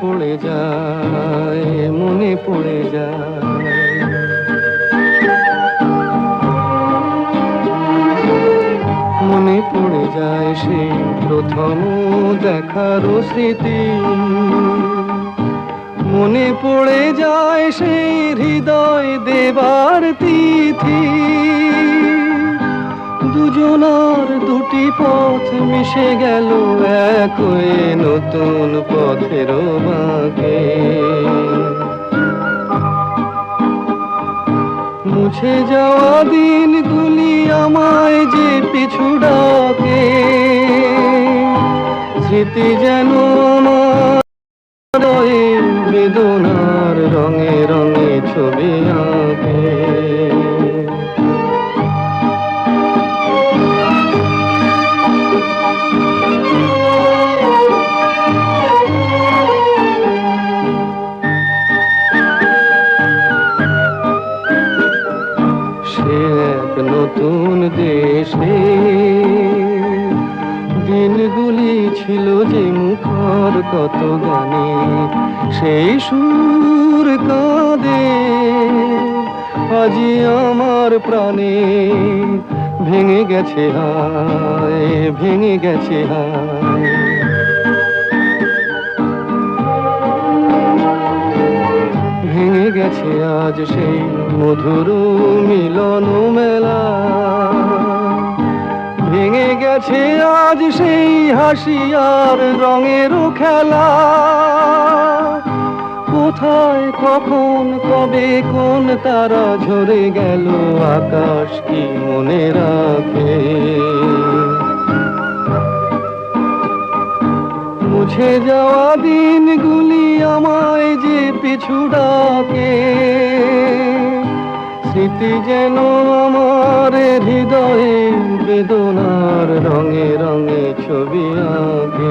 পড়ে যায়, মনে পড়ে যায়। মনে পড়ে যায় সেই প্রথম দেখার স্মৃতি। মনে পড়ে যায় সেই হৃদয় দেবার তিথি। দুজনার দুটি পথ মিশে গেল এক হয়ে নতুন পথের বাঁকে মুছে যাওয়া দিনগুলি আমায় যে পিছু ডাকে, স্মৃতি যেন আমার বেদনার রঙে রঙে ছবি দেশে দিনগুলি ছিল যে মুখর কত গানে, সেই সুর কাঁদে। আজি আমার প্রাণে ভেঙে গেছে হায়, ভেঙে গেছে হায়। ভেঙে গেছে আজ সেই মধুর মিলন মেলা গেছে আজ সেই হাসিয়ার রঙের খেলা। কোথায়, কখন, কবে, কোন তারা ঝরে গেল, আকাশ কি মনে রাখে? মুছে যাওয়া দিনগুলি আমায় যে পিছু ডাকে, স্মৃতি যেন আমার রঙে রঙে ছবি আঁকে।